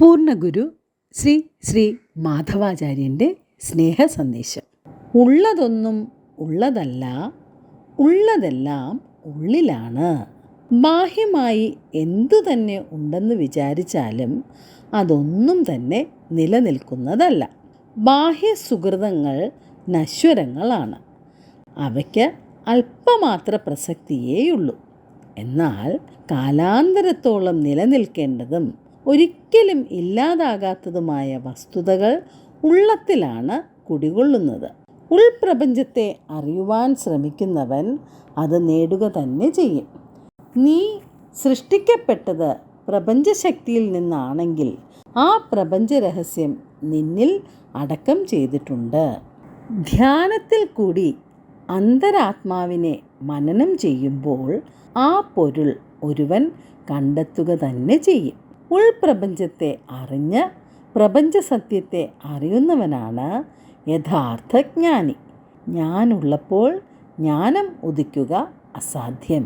പൂർണഗുരു ശ്രീ ശ്രീ മാധവാചാര്യന്റെ സ്നേഹ സന്ദേശം ഉള്ളതൊന്നും ഉള്ളതല്ല ഉള്ളതെല്ലാം ഉള്ളിലാണ്. ബാഹ്യമായി എന്തു തന്നെ ഉണ്ടെന്ന് വിചാരിച്ചാലും അതൊന്നും തന്നെ നിലനിൽക്കുന്നതല്ല. ബാഹ്യ സുഹൃതങ്ങൾ നശ്വരങ്ങളാണ്. അവയ്ക്ക് അല്പമാത്ര പ്രസക്തിയേയുള്ളൂ. എന്നാൽ കാലാന്തരത്തോളം നിലനിൽക്കേണ്ടതും ഒരിക്കലും ഇല്ലാതാകാത്തതുമായ വസ്തുതകൾ ഉള്ളത്തിലാണ് കുടികൊള്ളുന്നത്. ഉൾപ്രപഞ്ചത്തെ അറിയുവാൻ ശ്രമിക്കുന്നവൻ അത് നേടുക തന്നെ ചെയ്യും. നീ സൃഷ്ടിക്കപ്പെട്ടത് പ്രപഞ്ചശക്തിയിൽ നിന്നാണെങ്കിൽ ആ പ്രപഞ്ച രഹസ്യം നിന്നിൽ അടക്കം ചെയ്തിട്ടുണ്ട്. ധ്യാനത്തിൽ കൂടി അന്തരാത്മാവിനെ മനനം ചെയ്യുമ്പോൾ ആ പൊരുൾ ഒരുവൻ കണ്ടെത്തുക തന്നെ ചെയ്യും. ഉൾപ്രപഞ്ചത്തെ അറിഞ്ഞ് പ്രപഞ്ച സത്യത്തെ അറിയുന്നവനാണ് യഥാർത്ഥ ജ്ഞാനി ഞാനുള്ളപ്പോൾ ജ്ഞാനം ഉദിക്കുക അസാധ്യം.